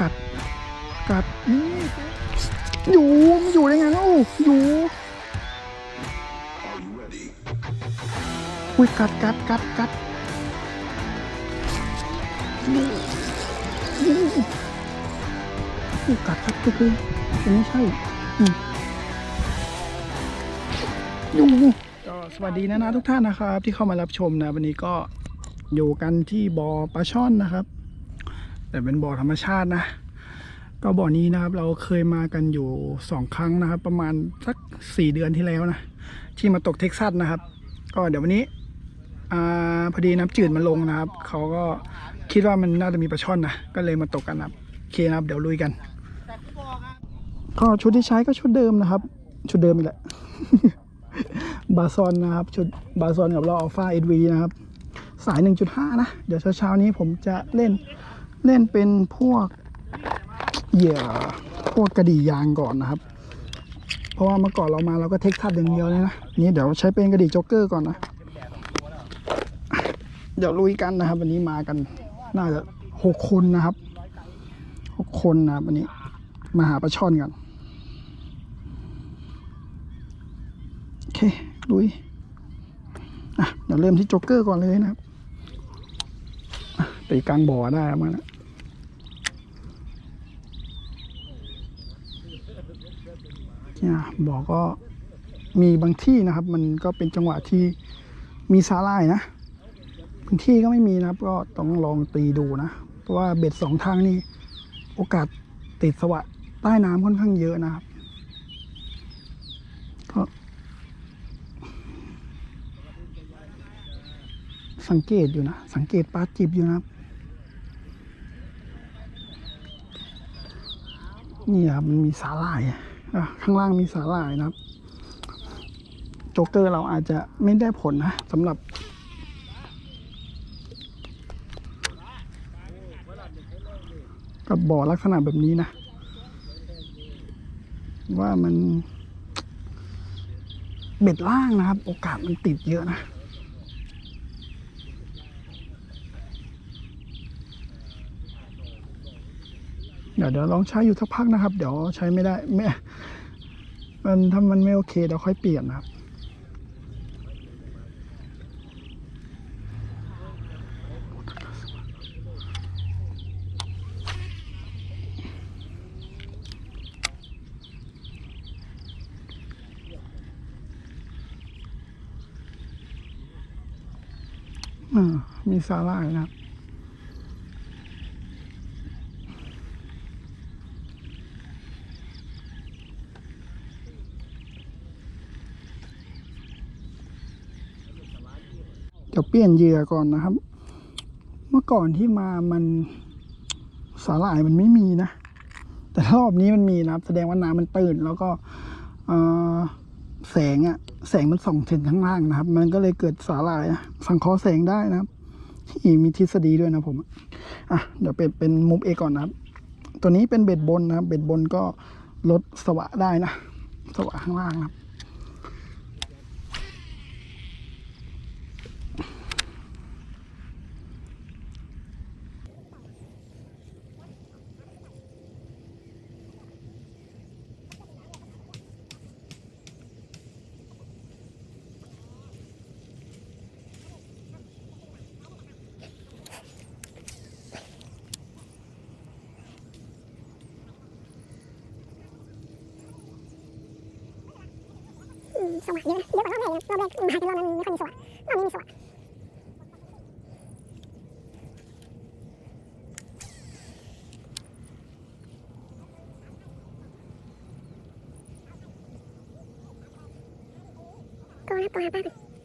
กัด กัดอยู่มอยู่ได้ไงเล่าอยู่อุ้ยกัดกัดกัดกัดอุ้ยกัดกัดทุกคนอันนี้ใช่อือยู่ก็สวัสดีนะนะทุกท่านนะครับ ที่เข้ามารับชมนะ วันนี้ก็อยู่กันที่บ่อปลาช่อนนะครับ แต่เป็นบ่อธรรมชาตินะ ก็บ่อนี้นะครับ เราเคยมากันอยู่สองครั้งนะครับ ประมาณสักสี่เดือนที่แล้วนะ ที่มาตกเท็กซัสนะครับ ก็เดี๋ยววันนี้อพอดีน้ำจืดมันลงนะครับ เขาก็คิดว่ามันน่าจะมีปลาช่อนนะ ก็เลยมาตกกันนะครับโอเคนะครับ เดี๋ยวลุยกันก็ชุดที่ใช้ก็ชุดเดิมนะครับ ชุดเดิมอีกแหละ บาซอนนะครับ ชุดบาซอนกับเราอัลฟาเอ็ดวีนะครับ สาย 1.5 นะ เดี๋ยวเช้าๆนี้ผมจะเล่น เล่นเป็นพวกเหยื่อพวกกระดี่ยางก่อนนะครับ เพราะว่าเมื่อก่อนเรามาเราก็เทคทัดอย่างเดียวเลยนะนี่เดี๋ยวใช้เป็นกระดี่จ็อกเกอร์ก่อนนะ เดี๋ยวลุยกันนะครับ วันนี้มากันน่าจะหกคนนะครับหกคนนะครับวันนี้มาหาปลาช่อนกันโอเคลุยอะเดี๋ยวเริ่มที่จ็อกเกอร์ก่อนเลยนะครับตีกลางบ่อได้มานะ เนี่ยบอก็มีบางที่นะครับ มันก็เป็นจังหวะที่มีสาลายนะบางที่ก็ไม่มีนะครับ ก็ต้องลองตีดูนะ เพราะว่าเบ็ดสองทางนี่โอกาสติดสวะใต้น้ำค่อนข้างเยอะนะครับก็สังเกตอยู่นะ สังเกตปลาจิบอยู่นะครับ นี่ครับมันมีสาหร่ายอะ ข้างล่างมีสาหร่ายนะครับ โจ๊กเกอร์เราอาจจะไม่ได้ผลนะสำหรับ กับบ่อลักษณะแบบนี้นะ ว่ามัน เบ็ดล่างนะครับ โอกาสมันติดเยอะนะ เดี๋ยวเดี๋ยวลองใช้อยู่สักพักนะครับ เดี๋ยวใช้ไม่ได้ไม่มันถ้ามันไม่โอเคเดี๋ยวค่อยเปลี่ยนนะครับอ่ามีสาหร่ายนะครับ เดี๋ยวเปลี่ยนเหยื่อก่อนนะครับ เมื่อก่อนที่มามันสาหร่ายมันไม่มีนะ แต่รอบนี้มันมีนะครับ แสดงว่าน้ำมันตื่นแล้วก็แสงอะแสงมันส่องถึงข้างล่างนะครับ มันก็เลยเกิดสาหร่ายนะสังเคราะห์แสงได้นะครับที่มีทฤษฎีด้วยนะผมอะอะเดี๋ยวเป็นเป็นมุมเอก่อนนะครับ ตัวนี้เป็นเบ็ดบนนะครับ เบ็ดบนก็ลดสวะได้นะ สวะข้างล่างนะครับ อืมสว่างเยอะนะเยอะกว่ารอบแรกนะรอบแรกมาแต่รอบนั้นไม่ค่อยมีสวะรอบนี้มีสว่างก็นะก็หาป้ากันเ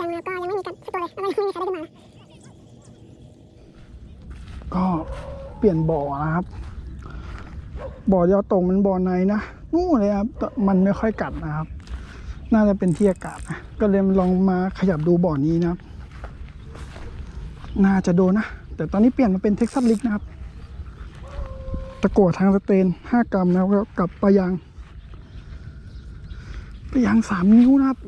งียบอะ ยังนะก็ยังไม่มีกันสักตัวเลยแล้วก็ยังไม่มีใครได้ขึ้นมานะ ก็เปลี่ยนบ่อนะครับ บ่อยอตรงมันบ่อในนะนู่นเลยครับมันไม่ค่อยกัดนะครับ น่าจะเป็นที่อากาศนะก็เลยลองมาขยับดูบ่อนี้นะครับ น่าจะโดนนะ แต่ตอนนี้เปลี่ยนมาเป็นเท็กซัสลิกนะครับ ตะกั่วทางสเตน 5 กรัมนะครับแล้วกับปลายางปลายาง 3 นิ้วนะครับ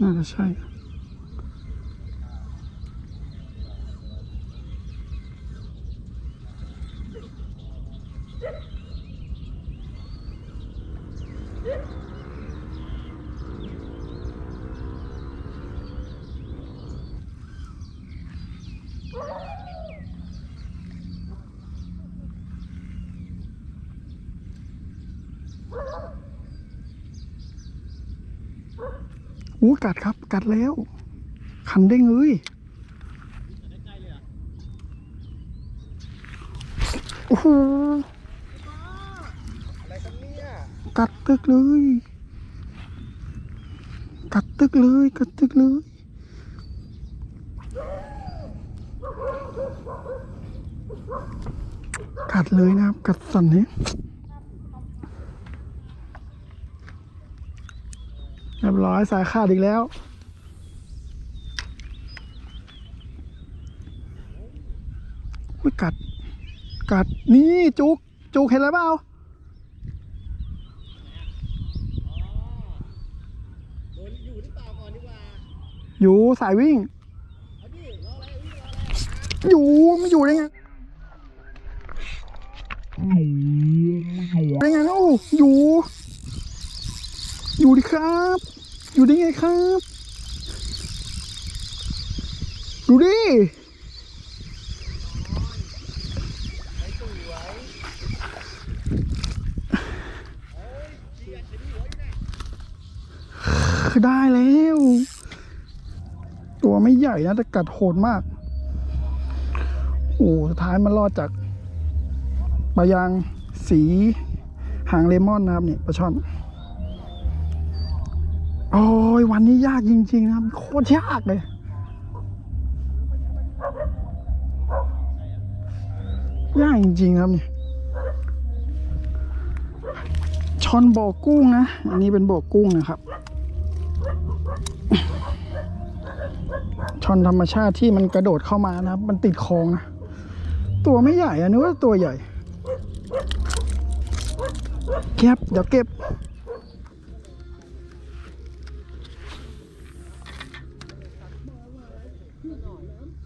อืมน่าจะใช่ อู้กัดครับ กัดแล้ว คันเด้งเลยโอ้โหกัดตึกเลย กัดตึกเลย กัดตึกเลยกัดเลยนะครับ กัดสั่นนี้ เรียบร้อยสายขาดอีกแล้ว อุ้ยกัด กัด นี่จุก จุกเห็นอะไรเปล่าอยู่สายวิ่ง อยู่ไม่อยู่ได้ไงได้ไงเล่าอยู่ อยู่ดิครับ อยู่ได้ไงครับ ดูดิได้แล้ว ตัวไม่ใหญ่นะแต่กัดโหดมาก โอ้สุดท้ายมันรอดจากปลายางสีหางเลมอนนะครับเนี่ยปลาช่อน โอ้ยวันนี้ยากจริง ๆ นะครับ โคตรยากเลย ยากจริง ๆ ครับเนี่ยชอนบ่อกุ้งนะ อันนี้เป็นบ่อกุ้งนะครับชอนธรรมชาติที่มันกระโดดเข้ามานะครับ มันติดคลองนะ ตัวไม่ใหญ่อะนึกว่าตัวใหญ่ เก็บ เดี๋ยวเก็บ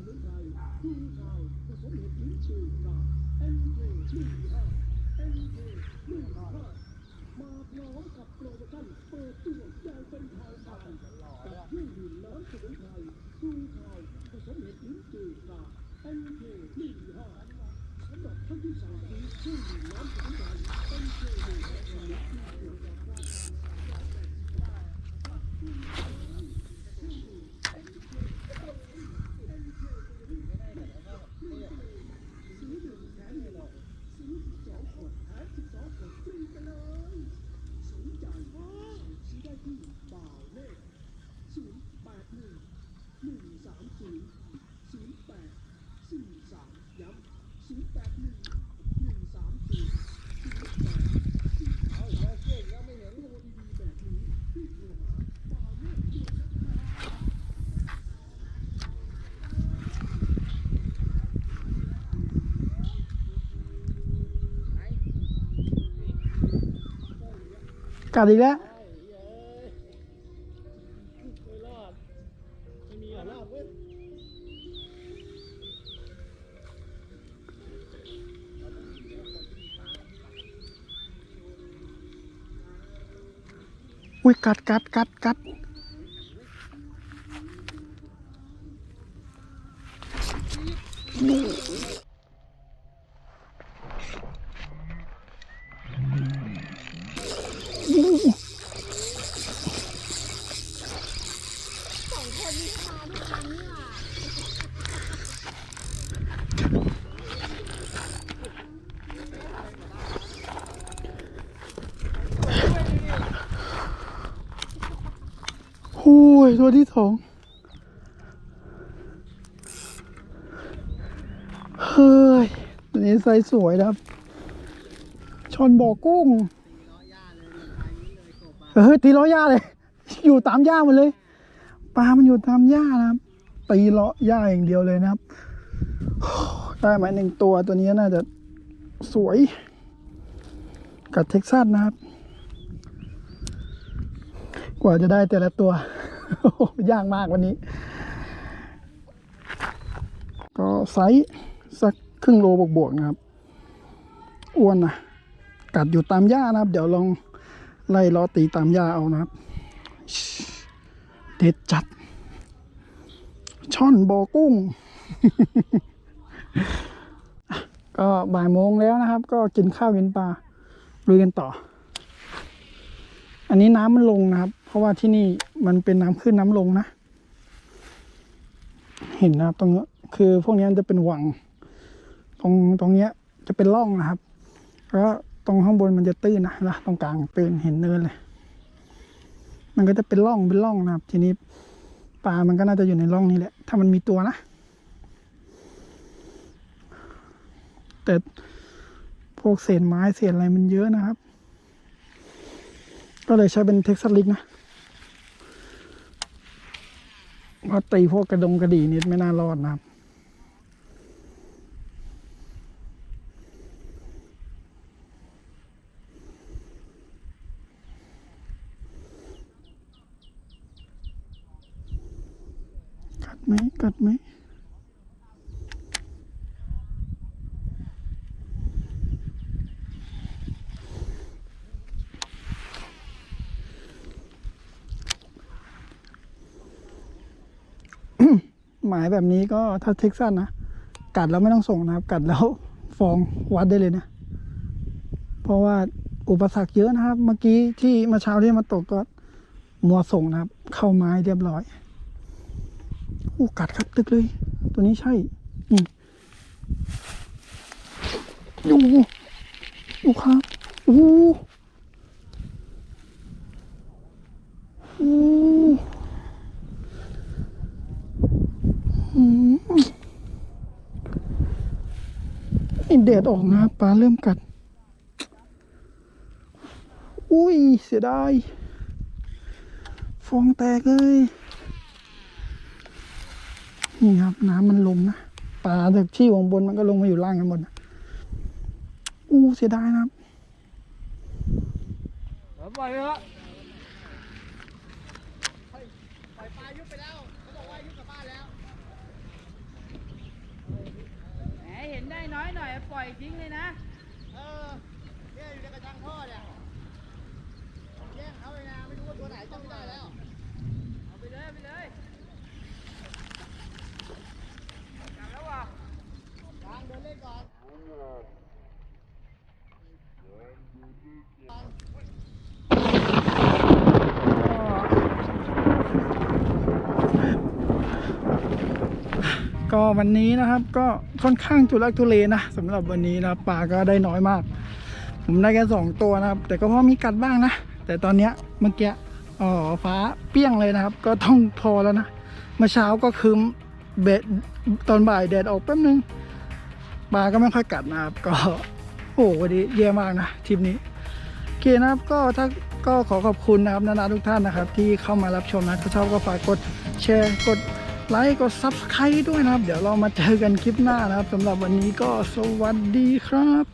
với ngài khi nào có số một đến từ là em về mình hả em về mình hả mà nó gặp lộ với thân bờ tuồng bên thao bàn cả những điều lớn của với ngài khi nào có số một từ là em về mình hả sẵn đọc thân chính sản thì khi điều lớn của với ngài em về mình hả กัดอีกแล้วอุ้ยกัดกัดกัดกัด โอ้ยตัวที่สองเฮ้ยตัวนี้ไซส์สวยครับ ชอนบ่อกุ้งเออตีล้อหญ้าเลย อยู่ตามหญ้าหมดเลย ปลา มันอยู่ตามหญ้านะครับ ตีเลาะหญ้าอย่างเดียวเลยนะครับ ได้ไหมหนึ่งตัวตัวนี้น่าจะสวย กับเท็กซัสนะครับ กว่าจะได้แต่ละตัวยากมากวันนี้ ก็ไซส์สักครึ่งโลบวกๆนะครับ อ้วนนะกัดอยู่ตามหญ้านะครับ เดี๋ยวลองไล่ล้อตีตามหญ้าเอานะครับ เด็ดจัด ช่อนบอกุ้ง ก็บ่ายโมงแล้วนะครับ ก็กินข้าวกินปลาลุยกันต่อ อันนี้น้ำมันลงนะครับ เพราะว่าที่นี่มันเป็นน้ำขึ้นน้ำลงนะ เห็นนะครับตรงนี้คือพวกนี้มันจะเป็นหวัง ตรงตรงเนี้ยจะเป็นร่องนะครับ แล้วตรงข้างบนมันจะตื้นนะนะตรงกลางตื้นเห็นเนินเลย มันก็จะเป็นร่องเป็นร่องนะครับ ทีนี้ปลามันก็น่าจะอยู่ในร่องนี้แหละ ถ้ามันมีตัวนะ แต่พวกเศษไม้เศษอะไรมันเยอะนะครับ ก็เลยใช้เป็นเท็กซัสลิกนะเพราะตีพวกกระดงกระดีนี่ไม่น่ารอดนะครับ กัดไหมกัดไหม หมายแบบนี้ก็ถ้าเท็กซัสนะ กัดแล้วไม่ต้องส่งนะครับ กัดแล้วฟองวัดได้เลยนะ เพราะว่าอุปสรรคเยอะนะครับ เมื่อกี้ที่มื่อเช้าที่มาตกก็มัวส่งนะครับ เข้าไม้เรียบร้อยโอ้กัดครับตึกเลย ตัวนี้ใช่นี่ดูดูครับโอ้โอ้อืมนี่เดดออกนะครับปลาเริ่มกัด อุ้ย เสียดาย ฟองแตกเลย นี่ครับ น้ำมันลงนะ ปลาจากที่อยู่ข้างบนมันก็ลงมาอยู่ล่างกันหมดนะอู้เสียดายนะครับไปเถอะ แหมเห็ นได้น้อยหน่อยปล่อยทิ้งเลยนะเออเนี่ยอยู่ในกระชังท่อเนี่ยแย่งเขาเลยนะไม่รู้ว่าตัวไหนจำไม่ได้แล้ว เอาไปเลยเอาไปเลยกลับแล้วว่ะทางเดินเล่นก่อน ก็วันนี้นะครับก็ค่อนข้างจุลักทุเลนะสำหรับวันนี้นะปลาก็ได้น้อยมาก ผมได้แค่สองตัวนะครับ แต่ก็พอมีกัดบ้างนะ แต่ตอนเนี้ยเมื่อกี้อ๋อฟ้าเปี้ยงเลยนะครับ ก็ต้องพอแล้วนะเมื่อเช้าก็คืมเบดตอนบ่ายแดดออกแป๊บนึงปลาก็ไม่ค่อยกัดนะครับ ก็โอ้โหวันนี้แย่มากนะทริปนี้โอเคนะครับก็ถ้าก็ขอขอบคุณนะครับนานาทุกท่านนะครับ ที่เข้ามารับชมนะถ้าชอบก็ฝากกดแชร์กด ไลค์กด Subscribe ด้วยนะครับ เดี๋ยวเรามาเจอกันคลิปหน้านะครับสำหรับวันนี้ก็สวัสดีครับ